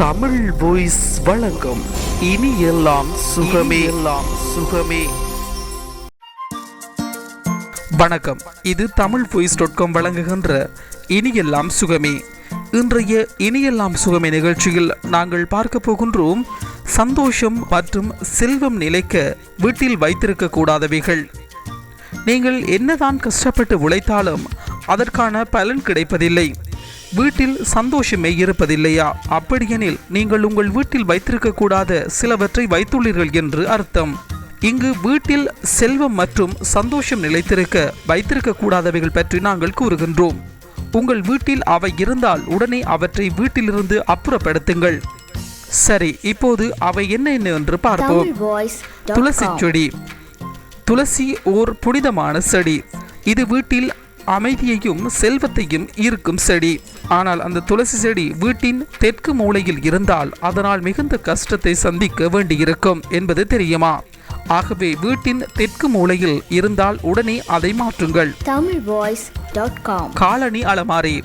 Tamil voice வழங்கும் இனி எல்லாம் சுகமே. எல்லாம் சுகமே. வணக்கம். இது தமிழ் வாய்ஸ் டாட் காம் வழங்குகின்ற இனி எல்லாம் சுகமே. இன்றைய இனியெல்லாம் சுகமே நிகழ்ச்சியில் நாங்கள் பார்க்க போகின்றோம் சந்தோஷம் மற்றும் செல்வம் நிலைக்க வீட்டில் வைத்திருக்க கூடாதவைகள் நீங்கள் என்னதான் கஷ்டப்பட்டு உழைத்தாலும் அதற்கான பலன் கிடைப்பதில்லை. வீட்டில் சந்தோஷமே இருப்பதில்லையா? அப்படியெனில் நீங்கள் உங்கள் வீட்டில் வைத்திருக்க கூடாத சிலவற்றை வைத்துள்ளீர்கள் என்று அர்த்தம். இங்கு வீட்டில் செல்வம் மற்றும் சந்தோஷம் நிலைத்திருக்க வைத்திருக்க கூடாதவைகள் பற்றி நாங்கள் கூறுகின்றோம். உங்கள் வீட்டில் அவை இருந்தால் உடனே அவற்றை வீட்டிலிருந்து அப்புறப்படுத்துங்கள். சரி இப்போது அவை என்ன என்ன என்று பார்ப்போம். துளசி செடி. துளசி ஓர் புனிதமான செடி. இது வீட்டில் அமைதியையும் செல்வத்தையும் ஈர்க்கும் செடி. ஆனால் அந்த துளசி செடி வீட்டின் தெற்கு மூலையில் இருந்தால் அதனால் மிகுந்த கஷ்டத்தை சந்திக்க வேண்டியிருக்கும் என்பது தெரியுமா? ஆகவே வீட்டின் தெற்கு மூலையில் இருந்தால் உடனே அதை மாற்றுங்கள். காலணி அலமாரி.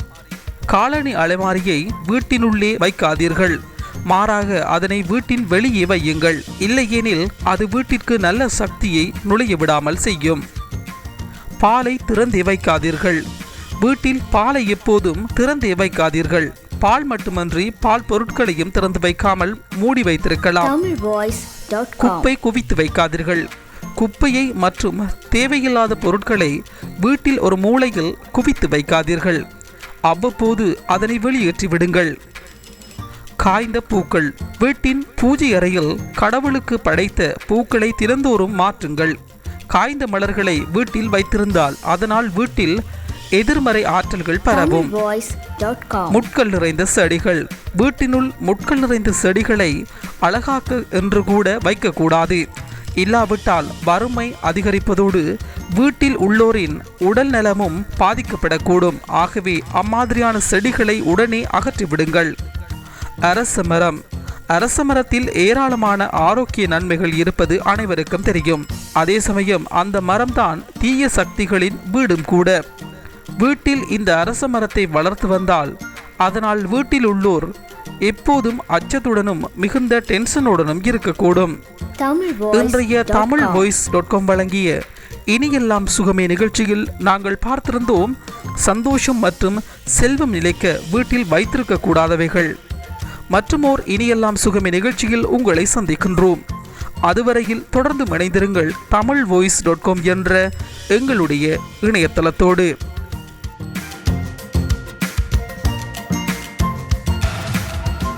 காலணி அலமாரியை வீட்டினுள்ளே வைக்காதீர்கள். மாறாக அதனை வீட்டின் வெளியே வையுங்கள். இல்லையெனில் அது வீட்டிற்கு நல்ல சக்தியை நுழைய விடாமல் செய்யும். பாலை திறந்தே வைக்காதீர்கள். வீட்டில் பாலை எப்போதும் திறந்தே வைக்காதீர்கள். பால் மட்டுமன்றி பால் பொருட்களையும் திறந்து வைக்காமல் மூடி வைத்திருக்கலாம். குப்பை குவித்து வைக்காதீர்கள். குப்பையை மற்றும் தேவையில்லாத பொருட்களை வீட்டில் ஒரு மூலையில் குவித்து வைக்காதீர்கள். அவ்வப்போது அதனை வெளியேற்றி விடுங்கள். காய்ந்த பூக்கள். வீட்டின் பூஜை அறையில் கடவுளுக்கு படைத்த பூக்களை திறந்தோறும் மாற்றுங்கள். காய்ந்த மலர்களை வீட்டில் வைத்திருந்தால் அதனால் வீட்டில் எதிர்மறை ஆற்றல்கள் பரவும். முட்கள் நிறைந்த செடிகள். வீட்டினுள் முட்கள் நிறைந்த செடிகளை அழகாக்க என்று கூட வைக்கக்கூடாது. இல்லாவிட்டால் வறுமை அதிகரிப்பதோடு வீட்டில் உள்ளோரின் உடல் நலமும் பாதிக்கப்படக்கூடும். ஆகவே அம்மாதிரியான செடிகளை உடனே அகற்றிவிடுங்கள் அரச மரம். அரச மரத்தில் ஏராளமான ஆரோக்கிய நன்மைகள் இருப்பது அனைவருக்கும் தெரியும். அதே சமயம் அந்த மரம்தான் தீய சக்திகளின் வீடும் கூட. வீட்டில் இந்த அரச மரத்தை வளர்த்து வந்தால் அதனால் வீட்டில் உள்ளோர் எப்போதும் அச்சத்துடனும் மிகுந்த டென்ஷனுடனும் இருக்கக்கூடும். இன்றைய தமிழ் வாய்ஸ் டாட் காம் வழங்கிய இனியெல்லாம் சுகமே நிகழ்ச்சியில் நாங்கள் பார்த்திருந்தோம் சந்தோஷம் மற்றும் செல்வம் நிலைக்க வீட்டில் வைத்திருக்க கூடாதவைகள். மற்றுமோர் இனியெல்லாம் சுகமே நிகழ்ச்சியில் உங்களை சந்திக்கின்றோம். அதுவரையில் தொடர்ந்து இணைந்திருங்கள் தமிழ் வாய்ஸ் டாட் காம் என்ற எங்களுடைய இணையதளத்தோடு.